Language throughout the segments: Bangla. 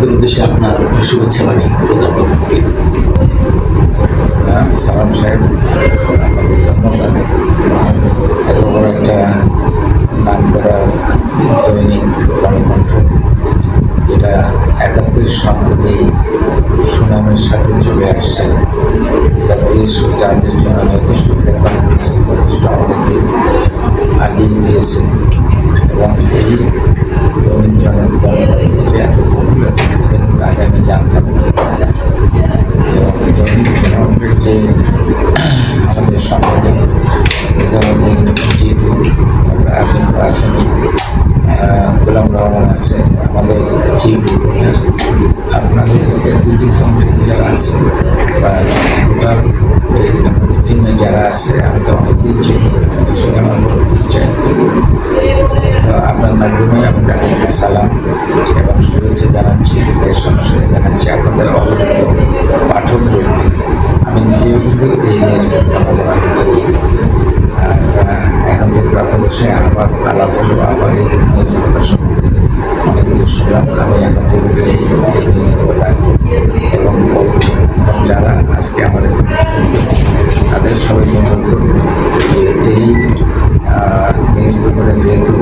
দর্শকদের উদ্দেশ্যে আপনার শুভেচ্ছা বাণী প্রদান করবেন প্লিজ সালাম সাহেব, ধন্যবাদ। এত বড় একটা নাম করা দৈনিক গণকণ্ঠ, যেটা একাত্তর সপ্তাহেই সুনামের সাথে চলে আসছে। এটা দেশ ও জাতির জন্য যথেষ্ট খেলবান করেছে, যথেষ্ট আমাদেরকে আগিয়ে দিয়েছে। এবং এই দৈনিক জনক গণকণ্ঠ যে এত পপুলার এটা কিন্তু আগে আমি জানতাম না এবং দৈনিক জনকের যে, আমাদের সম্পাদক নিজামুদ্দিন জিটু আমরা তো আসেনি গোলাম রহমান আছে, আমাদের চিফ আপনাদের এক্সিকিউটিভ কমিটিতে যারা আছে? বা টোটাল আমাদের টিমে যারা আছে, আমি তো অনেকেই চিনি আমার পরিচয় আছে তো আপনার মাধ্যমে আমি তাদেরকে সালাম এবং শুভেচ্ছা জানাচ্ছি এর সঙ্গে জানাচ্ছি। আপনাদের অবগত পাঠকদের আমি নিজেও কিন্তু এই নিউজ আমাদের এখন যেহেতু আপনাদের সঙ্গে আবার আলাপ হলো, আবার এই নিউজ পেপার সম্বন্ধে অনেক কিছু আমি এখন রেগুলারলি এই এবং যারা আজকে আমাদের শুনতেছে তাদের সবাইকে অনুরোধ করব যে এই নিউজ পেপারে যেহেতু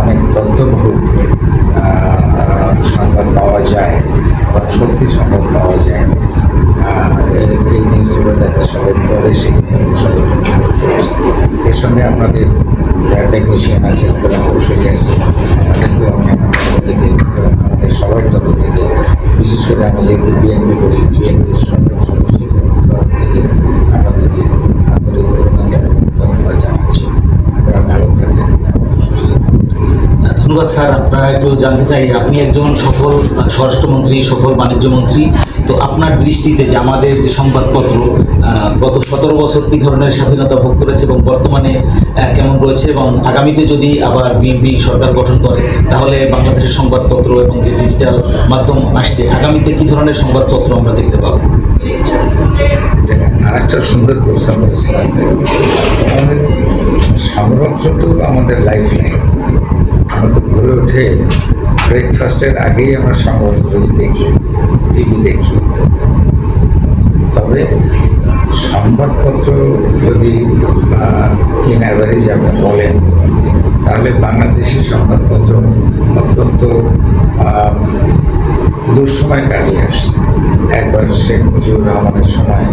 অনেক তথ্যবহুল সংবাদ পাওয়া যায় সত্যি সংবাদ পাওয়া যায় আহ, এই- এই নিউজ পেপার যাতে সবাই সবাই এর সঙ্গে আপনাদের টেকনিশিয়ান আছে যারা কৌশলী আছে তাদেরকেও আমি আমার থেকে আমাদের সবার তরফ থেকে বিশেষ করে আমি যেহেতু বিএনপি করি বিএনপির সকল সদস্যের তরফ থেকে আপনাদেরকে আন্তরিক অভিনন্দন ধন্যবাদ জানাচ্ছি। আপনারা ভালো থাকেন ধন্যবাদ স্যার। আপনারা একটু জানতে চাই আপনি একজন সফল স্বরাষ্ট্রমন্ত্রী সফল বাণিজ্য মন্ত্রী তো আপনার দৃষ্টিতে যে আমাদের যে সংবাদপত্র গত সতেরো বছর কী ধরনের স্বাধীনতা ভোগ করেছে এবং বর্তমানে কেমন রয়েছে এবং আগামীতে যদি আবার বিএনপি সরকার গঠন করে, তাহলে বাংলাদেশের সংবাদপত্র এবং যে ডিজিটাল মাধ্যম আসছে, আগামীতে কী ধরনের সংবাদপত্র আমরা দেখতে পাবো? আর একটা সুন্দর প্রশ্ন করেছিলাম আমাদের সংবাদপত্র আমাদের লাইফ লাইন আমাদের ভরে ওঠে ব্রেকফাস্টের আগেই আমরা সংবাদপত্র দেখি টিভি দেখি। তবে সংবাদপত্র যদি ইন অ্যাভারেজ আপনি বলেন, তাহলে বাংলাদেশের সংবাদপত্র অত্যন্ত দুঃসময় কাটিয়ে আসছে। একবার শেখ মুজিবুর রহমানের সময়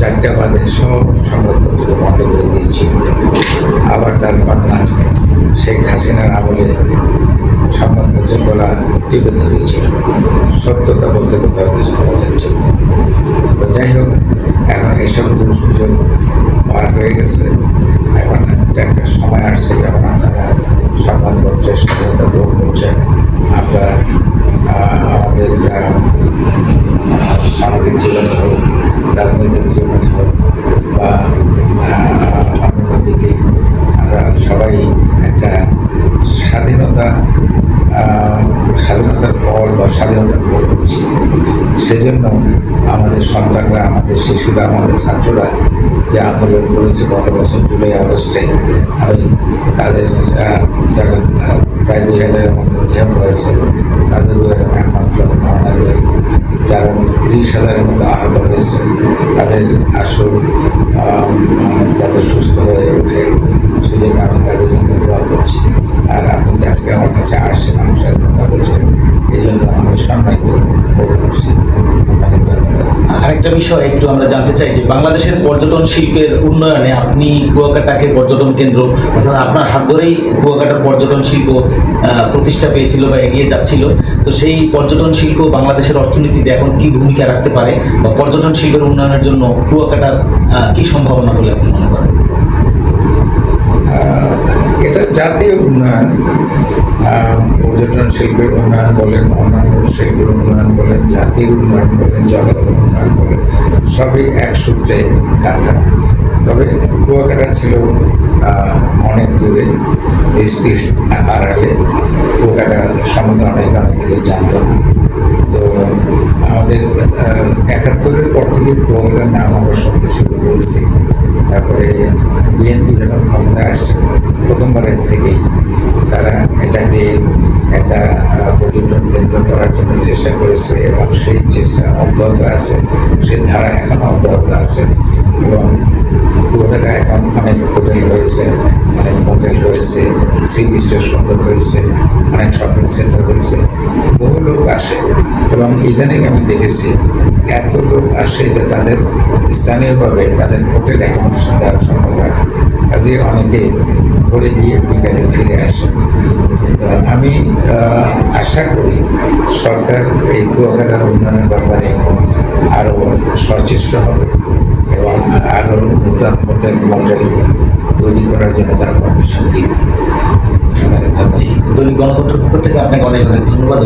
চারটা বাদে সব সংবাদপত্রকে বন্ধ করে দিয়েছিল আবার তার কন্যা শেখ হাসিনার আমলে সংবাদপত্র গলা টিপে ধরেছিল সত্যতা বলতে কোথাও কিছু পাওয়া যাচ্ছে। তো যাই হোক, এখন এইসব দুষ্প্রযোগ পার হয়ে গেছে। এখন একটা একটা সময় আসছে যেমন আপনারা সংবাদপত্রের স্বাধীনতা ভোগ করছেন। সেজন্য আমাদের সন্তানরা, আমাদের শিশুরা, আমাদের ছাত্ররা যে আন্দোলন করেছে গত বছর জুলাই আগস্টে, আমি তাদের যারা প্রায় দুই হাজারের মতো নিহত হয়েছে তাদের যারা তিরিশ হাজারের মতো আহত হয়েছে, তাদের আসল যাতে সুস্থ হয়ে ওঠে, সেজন্য আমি তাদের জন্য দোয়া করছি আর আপনি যে আজকে আমার কাছে আসছেন আমার সাথে কথা বলছেন এই জন্য আমি সম্মানিত বোধ করছি আপনাকে ধন্যবাদ আরেকটা বিষয় একটু আমরা জানতে চাই যে বাংলাদেশের পর্যটন শিল্পের উন্নয়নে আপনি কুয়াকাটাকে পর্যটন কেন্দ্র, অর্থাৎ আপনার হাত ধরেই কুয়াকাটার পর্যটন শিল্প প্রতিষ্ঠা পেয়েছিল বা এগিয়ে যাচ্ছিল। তো সেই পর্যটন শিল্প বাংলাদেশের অর্থনীতিতে এখন কি ভূমিকা রাখতে পারে বা পর্যটন শিল্পের উন্নয়নের জন্য কুয়াকাটার কি সম্ভাবনা বলে আপনি মনে করেন? এটা জাতীয় উন্নয়ন। পর্যটন শিল্পের উন্নয়ন বলেন, অন্যান্য শিল্পের উন্নয়ন বলেন, জাতির উন্নয়ন বলেন জনগণের উন্নয়ন বলেন, সবই এক সূত্রে গাথা। তবে কুয়াকাটা ছিল অনেক দূরে দেশটির আড়ালে কুয়াকাটা সম্বন্ধে অনেক অনেক কিছু জানত না তো আমাদের একাত্তরের পর থেকে কুয়াকাটার নাম আমরা শুনতে শুরু করেছি। তারপরে বিএনপি যখন ক্ষমতায় আসছে, প্রথমবারের থেকেই তারা এটাকে একটা পর্যটন কেন্দ্র করার জন্য চেষ্টা করেছে এবং সেই চেষ্টা অব্যাহত আছে সেই ধারা এখন অব্যাহত আছে এবং কুয়াকাটা এখন অনেক হোটেল হয়েছে অনেক মোটেল রয়েছে, সি বিচটা সুন্দর হয়েছে অনেক শপিং সেন্টার রয়েছে, বহু লোক আসে এবং ইদানিং আমি দেখেছি এত লোক আসে যে তাদের স্থানীয়ভাবে তাদের হোটেল অ্যাকোমোডেশন দেওয়া সম্ভব হয় কাজে অনেকে ঘুরে গিয়ে বিকালে ফিরে আসে। আমি আশা করি সরকার এই কুয়াকাটার উন্নয়নের ব্যাপারে আরও সচেষ্ট হবে এবং আরও নূতন হোটেল মডেল তৈরি করার জন্য তারা পারমিশন দিবে। গণতন্ত্রের পক্ষ থেকে আপনাকে অনেক অনেক ধন্যবাদ।